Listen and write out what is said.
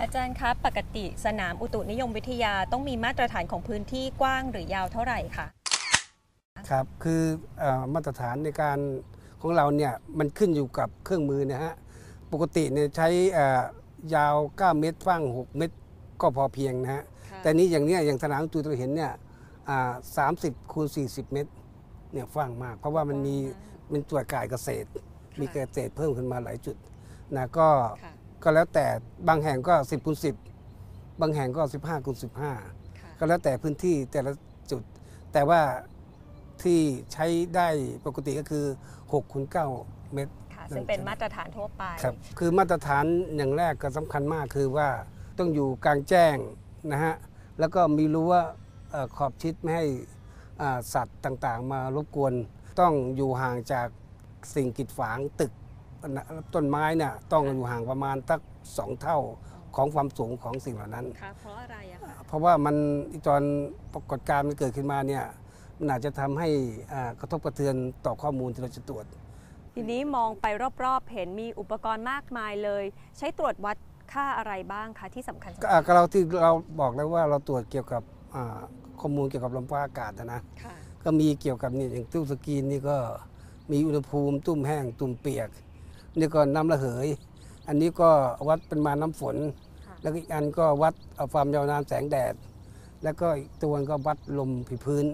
อาจารย์คะปกติสนามอุตุนิยมวิทยาต้องมีมาตรฐานของพื้นที่กว้างหรือยาวเท่าไหร่คะครับคือเออมาตรฐานในการของเราเนี่ยมันขึ้นอยู่กับเครื่องมือนะฮะปกติเนี่ยใช้เอ่อยาว 9 เมตรฟัง6 เมตร ก็พอเพียงนะฮะแต่นี้อย่างเนี้ยอย่างสนามตูเราเห็นเนี่ยสามสิบคูณ40เมตรเนี่ยฟังมาก เพราะว่ามันมีมันตรวจกายเกษตร มีเกษตรเพิ่มขึ้นมาหลายจุดนะก็ค่ะ ก็แล้วแต่บางแห่งก็ 10คูณ10 บางแห่งก็ 15คูณ15 ก็แล้วแต่พื้นที่แต่ละจุด แต่ว่าที่ใช้ได้ปกติก็คือ6คูณ9เมตรค่ะซึ่งเป็นมาตรฐานทั่วไปครับคือมาตรฐานอย่างแรกก็สำคัญมากคือว่าต้องอยู่กลางแจ้งนะฮะแล้วก็มีรั้วเอ่อขอบชิดไม่ให้อ่าสัตว์ต่างๆ มารบกวน ต้องอยู่ห่างจากสิ่งกีดฝางตึกนะ ต้นไม้เนี่ยต้องอยู่ห่างประมาณตักสองเท่าของความสูงของสิ่งเหล่านั้น ค่ะเพราะอะไรอะคะเพราะว่ามันตอนปรากฏการณ์มันเกิดขึ้นมาเนี่ยมันอาจจะทำให้อ่ากระทบกระเทือนต่อข้อมูลที่เราจะตรวจ ทีนี้มองไปรอบๆ เห็นมีอุปกรณ์มากมายเลย ใช้ตรวจวัดค่าอะไรบ้างคะที่สำคัญก็อะก็เราที่เราบอกแล้วว่าเราตรวจเกี่ยวกับอ่าข้อมูลเกี่ยวกับลมฟ้าอากาศนะนะ ค่ะ ก็มีเกี่ยวกับนี่อย่างตู้สกรีนนี่ก็มีอุณหภูมิ ตุ้มแห้งตุ้มเปียก นี่ก็น้ำระเหย อันนี้ก็วัดปริมาณน้ำฝนค่ะแล้วก็อีกอันก็วัดเอาความยาวนานแสงแดด แล้วก็อีกตัวก็วัดลมผิวพื้น